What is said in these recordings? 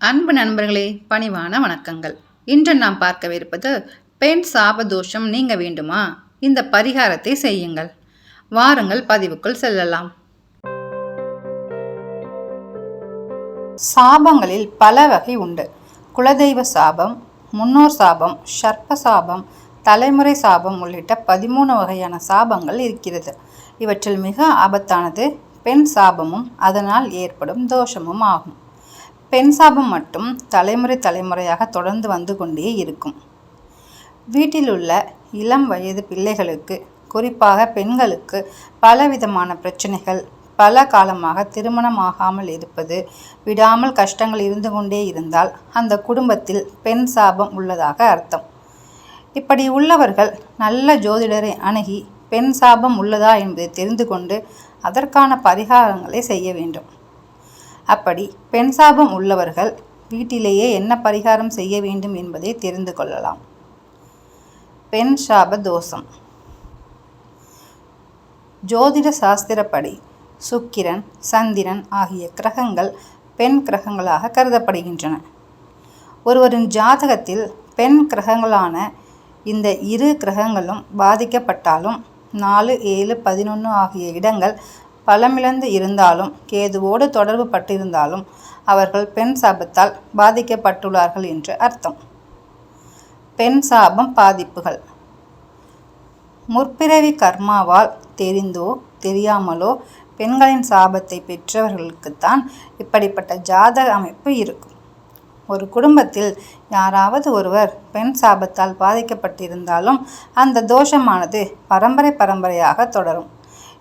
அன்பு நண்பர்களே பணிவான வணக்கங்கள். இன்று நாம் பார்க்கவிருப்பது பெண் சாபதோஷம் நீங்க வேண்டுமா? இந்த பரிகாரத்தை செய்யுங்கள். வாருங்கள் பதிவுக்குள் செல்லலாம். சாபங்களில் பல வகை உண்டு. குலதெய்வ சாபம் முன்னோர் சாபம் சர்ப்ப சாபம் தலைமுறை சாபம் உள்ளிட்ட பதிமூணு வகையான சாபங்கள் இருக்கிறது. இவற்றில் மிக ஆபத்தானது பெண் சாபமும் அதனால் ஏற்படும் தோஷமும் ஆகும். பெண் சாபம் மட்டும் தலைமுறை தலைமுறையாக தொடர்ந்து வந்து கொண்டே இருக்கும். வீட்டில் உள்ள இளம் வயது பிள்ளைகளுக்கு குறிப்பாக பெண்களுக்கு பலவிதமான பிரச்சனைகள் பல காலமாக திருமணமாகாமல் இருப்பது விடாமல் கஷ்டங்கள் இருந்து கொண்டே இருந்தால் அந்த குடும்பத்தில் பெண் சாபம் உள்ளதாக அர்த்தம். இப்படி உள்ளவர்கள் நல்ல ஜோதிடரை அணுகி பெண் சாபம் உள்ளதா என்பதை தெரிந்து கொண்டு அதற்கான பரிகாரங்களை செய்ய வேண்டும். அப்படி பெண் சாபம் உள்ளவர்கள் வீட்டிலேயே என்ன பரிகாரம் செய்ய வேண்டும் என்பதை தெரிந்து கொள்ளலாம். பெண் சாப தோஷம். ஜோதிட சாஸ்திரப்படி சுக்கிரன் சந்திரன் ஆகிய கிரகங்கள் பெண் கிரகங்களாக கருதப்படுகின்றன. ஒருவரின் ஜாதகத்தில் பெண் கிரகங்களான இந்த இரு கிரகங்களும் பாதிக்கப்பட்டாலும் நாலு ஏழு பதினொன்று ஆகிய இடங்கள் பலமிழந்து இருந்தாலும் கேதுவோடு தொடர்பு பட்டிருந்தாலும் அவர்கள் பெண் சாபத்தால் பாதிக்கப்பட்டுள்ளார்கள் என்று அர்த்தம். பெண் சாபம் பாதிப்புகள். முற்பிறவி கர்மாவால் தெரிந்தோ தெரியாமலோ பெண்களின் சாபத்தை பெற்றவர்களுக்குத்தான் இப்படிப்பட்ட ஜாதக அமைப்பு இருக்கும். ஒரு குடும்பத்தில் யாராவது ஒருவர் பெண் சாபத்தால் பாதிக்கப்பட்டிருந்தாலும் அந்த தோஷமானது பரம்பரை பரம்பரையாக தொடரும்.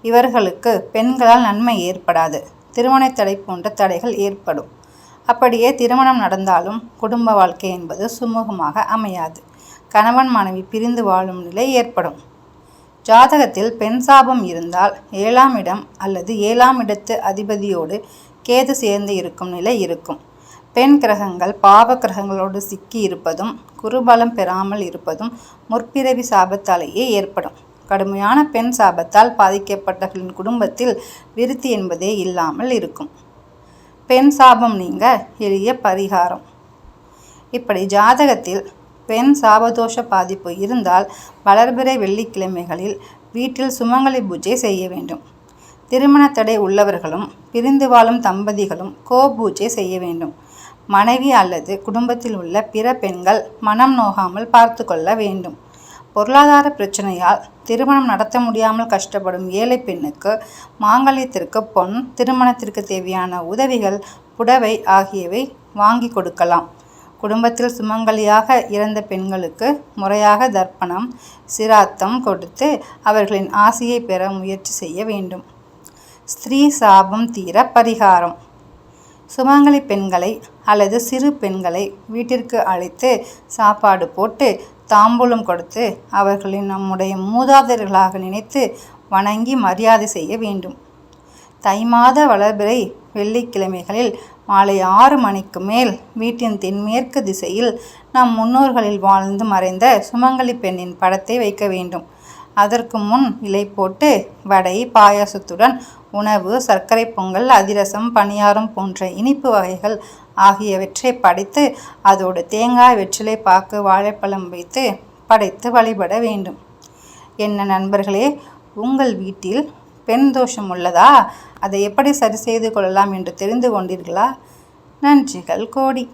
இவர்களுக்கு பெண்களால் நன்மை ஏற்படாது. திருமணத் தடை போன்ற தடைகள் ஏற்படும். அப்படியே திருமணம் நடந்தாலும் குடும்ப வாழ்க்கை என்பது சுமூகமாக அமையாது. கணவன் மனைவி பிரிந்து வாழும் நிலை ஏற்படும். ஜாதகத்தில் பெண் சாபம் இருந்தால் ஏழாம் இடம் அல்லது ஏழாம் இடத்து அதிபதியோடு கேது சேர்ந்து இருக்கும் நிலை இருக்கும். பெண் கிரகங்கள் பாவ கிரகங்களோடு சிக்கி இருப்பதும் குருபலம் பெறாமல் இருப்பதும் முற்பிறவி சாபத்தாலேயே ஏற்படும். கடுமையான பெண் சாபத்தால் பாதிக்கப்பட்டவர்களின் குடும்பத்தில் விருத்தி என்பதே இல்லாமல் இருக்கும். பெண் சாபம் நீங்க எளிய பரிகாரம். இப்படி ஜாதகத்தில் பெண் சாபதோஷ பாதிப்பு இருந்தால் வளர்பிறை வெள்ளிக்கிழமைகளில் வீட்டில் சுமங்கலி பூஜை செய்ய வேண்டும். திருமண தடை உள்ளவர்களும் பிரிந்து வாழும் தம்பதிகளும் கோ பூஜை செய்ய வேண்டும். மனைவி அல்லது குடும்பத்தில் உள்ள பிற பெண்கள் மனம் நோகாமல் பார்த்து கொள்ள வேண்டும். பொருளாதார பிரச்சனையால் திருமணம் நடத்த முடியாமல் கஷ்டப்படும் ஏழை பெண்ணுக்கு மாங்கல்யத்திற்கு பொன் திருமணத்திற்கு தேவையான உதவிகள் புடவை ஆகியவை வாங்கி கொடுக்கலாம். குடும்பத்தில் சுமங்கலியாக இறந்த பெண்களுக்கு முறையாக தர்ப்பணம் சிராத்தம் கொடுத்து அவர்களின் ஆசையை பெற முயற்சி செய்ய வேண்டும். ஸ்திரீ சாபம் தீர பரிகாரம். சுமங்கலி பெண்களை அல்லது சிறு பெண்களை வீட்டிற்கு அழைத்து சாப்பாடு போட்டு தாம்பூலம் கொடுத்து அவர்களின் நம்முடைய மூதாதையர்களாக நினைத்து வணங்கி மரியாதை செய்ய வேண்டும். தை மாத வளர்பிறை வெள்ளிக்கிழமைகளில் மாலை ஆறு மணிக்கு மேல் வீட்டின் தென்மேற்கு திசையில் நம் முன்னோர்களில் வாழ்ந்து மறைந்த சுமங்கலி பெண்ணின் படத்தை வைக்க வேண்டும். அதற்கு முன் இலை போட்டு வடை பாயாசத்துடன் உணவு சர்க்கரை பொங்கல் அதிரசம் பணியாரம் போன்ற இனிப்பு வகைகள் ஆகியவற்றை படைத்து அதோடு தேங்காய் வெற்றிலை பாக்கு வாழைப்பழம் வைத்து படைத்து வழிபட வேண்டும். என்ன நண்பர்களே உங்கள் வீட்டில் பெண் தோஷம் உள்ளதா? அதை எப்படி சரி செய்து கொள்ளலாம் என்று தெரிந்து கொண்டீர்களா? நன்றிகள் கோடி.